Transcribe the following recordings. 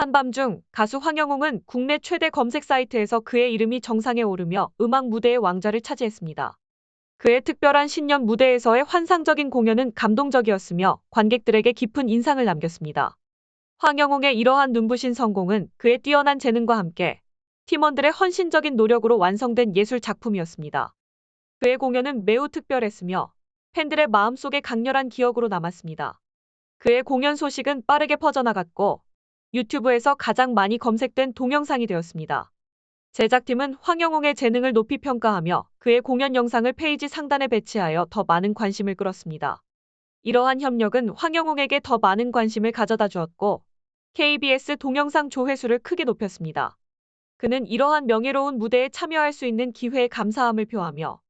한밤중 가수 황영웅은 국내 최대 검색 사이트에서 그의 이름이 정상에 오르며 음악 무대의 왕좌를 차지했습니다. 그의 특별한 신년 무대에서의 환상적인 공연은 감동적이었으며 관객들에게 깊은 인상을 남겼습니다. 황영웅의 이러한 눈부신 성공은 그의 뛰어난 재능과 함께 팀원들의 헌신적인 노력으로 완성된 예술 작품이었습니다. 그의 공연은 매우 특별했으며 팬들의 마음속에 강렬한 기억으로 남았습니다. 그의 공연 소식은 빠르게 퍼져나갔고 유튜브에서 가장 많이 검색된 동영상이 되었습니다. 제작팀은 황영웅의 재능을 높이 평가하며 그의 공연 영상을 페이지 상단에 배치하여 더 많은 관심을 끌었습니다. 이러한 협력은 황영웅에게 더 많은 관심을 가져다 주었고 KBS 동영상 조회수를 크게 높였습니다. 그는 이러한 명예로운 무대에 참여할 수 있는 기회에 감사함을 표하며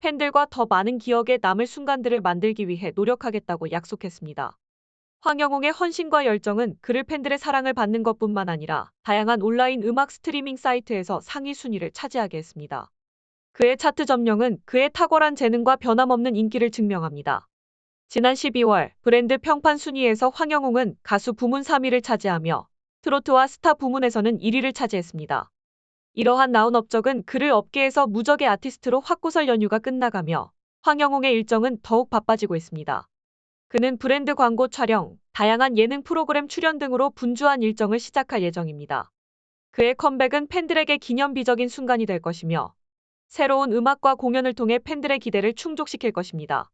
팬들과 더 많은 기억에 남을 순간들을 만들기 위해 노력하겠다고 약속했습니다. 황영웅의 헌신과 열정은 그를 팬들의 사랑을 받는 것뿐만 아니라 다양한 온라인 음악 스트리밍 사이트에서 상위 순위를 차지하게 했습니다. 그의 차트 점령은 그의 탁월한 재능과 변함없는 인기를 증명합니다. 지난 12월 브랜드 평판 순위에서 황영웅은 가수 부문 3위를 차지하며 트로트와 스타 부문에서는 1위를 차지했습니다. 이러한 나온 업적은 그를 업계에서 무적의 아티스트로 확고설 연휴가 끝나가며 황영웅의 일정은 더욱 바빠지고 있습니다. 그는 브랜드 광고 촬영, 다양한 예능 프로그램 출연 등으로 분주한 일정을 시작할 예정입니다. 그의 컴백은 팬들에게 기념비적인 순간이 될 것이며 새로운 음악과 공연을 통해 팬들의 기대를 충족시킬 것입니다.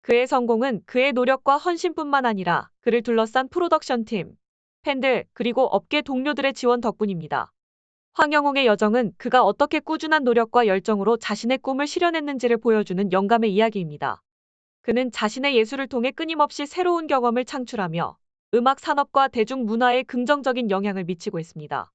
그의 성공은 그의 노력과 헌신뿐만 아니라 그를 둘러싼 프로덕션 팀, 팬들, 그리고 업계 동료들의 지원 덕분입니다. 황영웅의 여정은 그가 어떻게 꾸준한 노력과 열정으로 자신의 꿈을 실현했는지를 보여주는 영감의 이야기입니다. 그는 자신의 예술을 통해 끊임없이 새로운 경험을 창출하며 음악 산업과 대중문화에 긍정적인 영향을 미치고 있습니다.